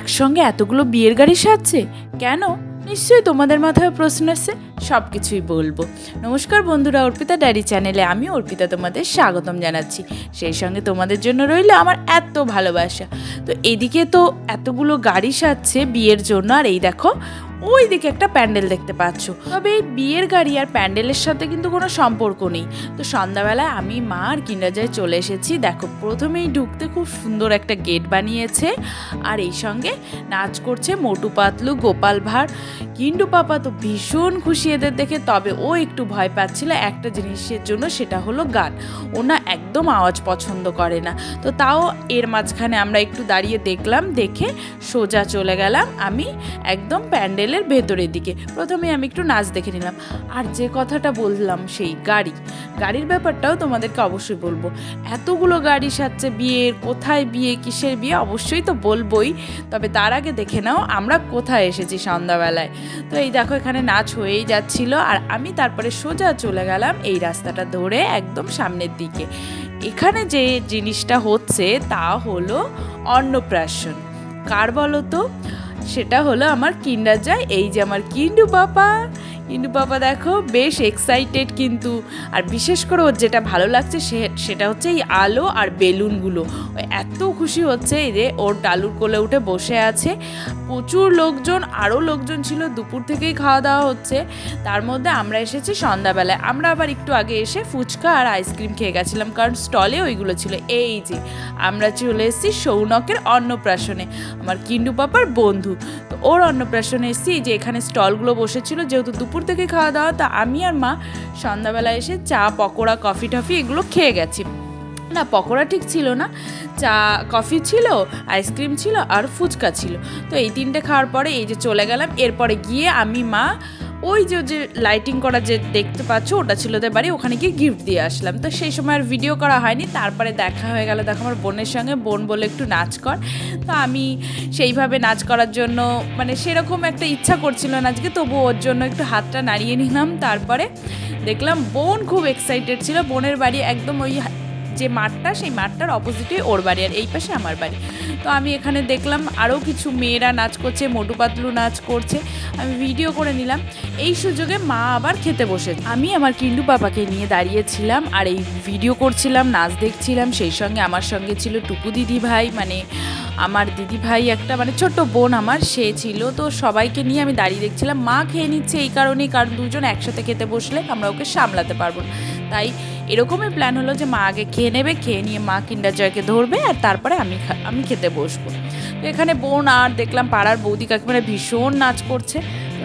একসঙ্গে এতগুলো বিয়ের গাড়ি সাজছে? কেন? নিশ্চয়ই তোমাদের মাথায় প্রশ্ন আছে সব কিছুই বলব। নমস্কার বন্ধুরা, অর্পিতা ডায়েরি চ্যানেলে আমি অর্পিতা তোমাদের স্বাগতম জানাচ্ছি। সেই সঙ্গে তোমাদের জন্য রইল আমার এত ভালোবাসা। তো এদিকে তো এতগুলো গাড়ি সাজছে বিয়ের জন্য, আর এই দেখো ওই দিকে একটা প্যান্ডেল দেখতে পাচ্ছ। তবে এই বিয়ের গাড়ি আর প্যান্ডেলের সাথে কিন্তু কোনো সম্পর্ক নেই। তো সন্ধ্যাবেলায় আমি, মা আর কিন্ডারজয় চলে এসেছি। দেখো, প্রথমেই ঢুকতে খুব সুন্দর একটা গেট বানিয়েছে। আর এই সঙ্গে নাচ করছে মোটু পাতলু, গোপাল ভাঁড়। কিন্ডু পাপা তো ভীষণ খুশি এদের দেখে। তবে ও একটু ভয় পাচ্ছিল একটা জিনিসের জন্য, সেটা হলো গান। ও না একদম আওয়াজ পছন্দ করে না। তো তাও এর মাঝখানে আমরা একটু দাঁড়িয়ে দেখলাম, দেখে সোজা চলে গেলাম। আমি একদম প্যান্ডেলের ভেতরের দিকে। প্রথমে আমি একটু নাচ দেখে নিলাম। আর যে কথাটা বললাম, সেই গাড়ি। গাড়ির ব্যাপারটাও তোমাদেরকে অবশ্যই বলব। এতগুলো গাড়ি সাজছে, বিয়ের, কোথায় বিয়ে, কিসের বিয়ে, অবশ্যই তো বলবোই। তবে তার আগে দেখে নাও, আমরা কোথায় এসেছি সন্ধ্যাবেলায়। তো এই দেখো, এখানে নাচ হয়েই যাচ্ছিল। আর আমি তারপরে সোজা চলে গেলাম এই রাস্তাটা ধরে একদম সামনের দিকে। এখানে যে জিনিসটা হচ্ছে, তা হলো অন্নপ্রাশন। কার বলো তো? সেটা হলো আমার কিন্ডার যায় এই যে আমার কিন্ডু পাপা কিন্ডু পাপা দেখো বেশ এক্সাইটেড কিন্তু। আর বিশেষ করে ওর যেটা ভালো লাগছে সে, সেটা হচ্ছে এই আলো আর বেলুনগুলো। এত খুশি হচ্ছে এই যে ওর ডালুর কোলে উঠে বসে আছে। প্রচুর লোকজন আরও লোকজন ছিল, দুপুর থেকেই খাওয়া দাওয়া হচ্ছে। তার মধ্যে আমরা এসেছি সন্ধ্যাবেলায়। আমরা আবার একটু আগে এসে ফুচকা আর আইসক্রিম খেয়ে গেছিলাম, কারণ স্টলে ওইগুলো ছিল। এই যে, আমরা চলে এসেছি সৌনকের অন্নপ্রাশনে, আমার কিন্ডু পাপার বন্ধু। ওর অন্নপ্রাশনে এসেছি যে এখানে স্টলগুলো বসেছিল, যেহেতু দুপুর থেকে খাওয়া দাওয়া তা আমি আর মা সন্ধ্যাবেলা এসে চা, পকোড়া, কফি টফি এগুলো খেয়ে গেছি। না, পকোড়া ঠিক ছিল না, চা, কফি ছিল, আইসক্রিম ছিল আর ফুচকা ছিল। তো এই তিনটে খাওয়ার পরে এই যে চলে গেলাম, এরপরে গিয়ে আমি মা ওই যে যে লাইটিং করা যে দেখতে পাচ্ছ, ওটা ছিল ওদের বাড়ি, ওখানে গিয়ে গিফট দিয়ে আসলাম। তো সেই সময় আর ভিডিও করা হয়নি, তারপরে দেখা হয়ে গেল, দেখো আমার বোনের সঙ্গে, বোন বলে একটু নাচ কর। তো আমি সেইভাবে নাচ করার জন্য মানে সেরকম একটা ইচ্ছা করছিল না আজকে, তবু ওর জন্য একটু হাতটা নাড়িয়ে নিলাম, তারপরে দেখলাম বোন খুব এক্সাইটেড ছিল, বোনের বাড়ি একদম ওই যে মাঠটা, সেই মাঠটার অপোজিটে ওর বাড়ি, আর এই পাশে আমার বাড়ি। তো আমি এখানে দেখলাম আরও কিছু মেয়েরা নাচ করছে, মোটু পাতলু নাচ করছে। আমি ভিডিও করে নিলাম। এই সুযোগে মা আবার খেতে বসে। আমি আমার কিন্ডু পাপাকে নিয়ে দাঁড়িয়েছিলাম আর এই ভিডিও করছিলাম, নাচ দেখছিলাম। সেই সঙ্গে আমার সঙ্গে ছিল টুকু দিদি ভাই মানে আমার দিদি ভাই একটা মানে ছোট্ট বোন আমার, সে ছিল। তো সবাইকে নিয়ে আমি দাঁড়িয়ে দেখছিলাম। মা খেয়ে নিচ্ছে এই কারণেই, কারণ দুজন একসাথে খেতে বসলে আমরা ওকে সামলাতে পারব না। তাই এরকমই প্ল্যান হলো যে মা আগে খেয়ে নেবে, খেয়ে নিয়ে মা কিন্ডার জয়কে ধরবে আর তারপরে আমি আমি খেতে বসবো। তো এখানে বোন আর দেখলাম পাড়ার বৌদি কাকিমারা ভীষণ নাচ করছে।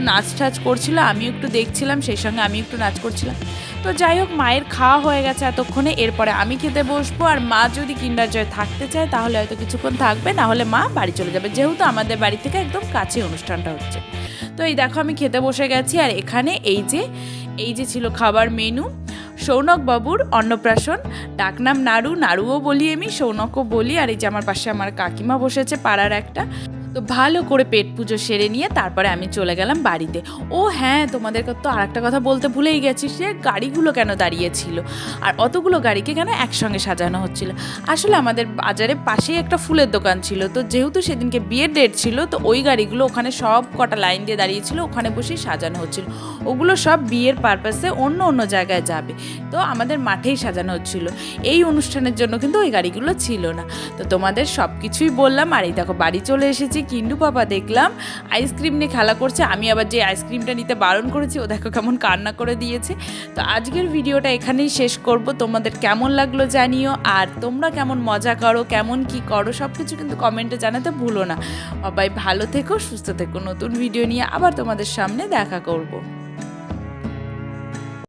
নাচ টাচ করছিল আমি একটু দেখছিলাম, সেই সঙ্গে আমি একটু নাচ করছিলাম। তো যাই হোক, মায়ের খাওয়া হয়ে গেছে এতক্ষণে, এরপরে আমি খেতে বসবো। আর মা যদি কিন্ডার জয় থাকতে চায়, তাহলে হয়তো কিছুক্ষণ থাকবে, না হলে মা বাড়ি চলে যাবে। যেহেতু আমাদের বাড়ি থেকে একদম কাছে অনুষ্ঠানটা হচ্ছে। তো এই দেখো, আমি খেতে বসে গেছি। আর এখানে এই যে এই যে ছিল খাবার মেনু সৌনক বাবুর অন্নপ্রাশন। ডাকনাম নাড়ু নাড়ুও বলি আমি, সৌনকও বলি। আর এই যে আমার পাশে আমার কাকিমা বসেছে পাড়ার একটা। তো ভালো করে পেট পুজো সেরে নিয়ে তারপরে আমি চলে গেলাম বাড়িতে। ও হ্যাঁ তোমাদেরকে তো আর একটা কথা বলতে ভুলেই গেছি, সে গাড়িগুলো কেন দাঁড়িয়েছিল? আর অতগুলো গাড়িকে কেন একসঙ্গে সাজানো হচ্ছিল? আসলে আমাদের বাজারে পাশেই একটা ফুলের দোকান ছিল, তো যেহেতু সেদিনকে বিয়ের ডেট ছিল, তো ওই গাড়িগুলো ওখানে সব কটা লাইন দিয়ে দাঁড়িয়েছিল, ওখানে বসেই সাজানো হচ্ছিল। ওগুলো সব বিয়ের পারপাসে অন্য অন্য জায়গায় যাবে, তো আমাদের মাঠেই সাজানো হচ্ছিল। এই অনুষ্ঠানের জন্য কিন্তু ওই গাড়িগুলো ছিল না। তো তোমাদের সব কিছুই বললাম, আর এই দেখো বাড়ি চলে এসেছি। কিন্ডু পাপা দেখলাম আইসক্রিম নিয়ে খেলা করছে, আমি আবার যে আইসক্রিমটা নিতে বারণ করেছি, ও দেখো কেমন কান্না করে দিয়েছে। তো আজকের ভিডিওটা এখানেই শেষ করব, তোমাদের কেমন লাগল জানিও, আর তোমরা কেমন মজা করো, কেমন কি করো সব কিছু কিন্তু কমেন্টে জানাতে ভুলো না। সবাই ভালো থেকো, সুস্থ থেকো, নতুন ভিডিও নিয়ে আবার তোমাদের সামনে দেখা করব।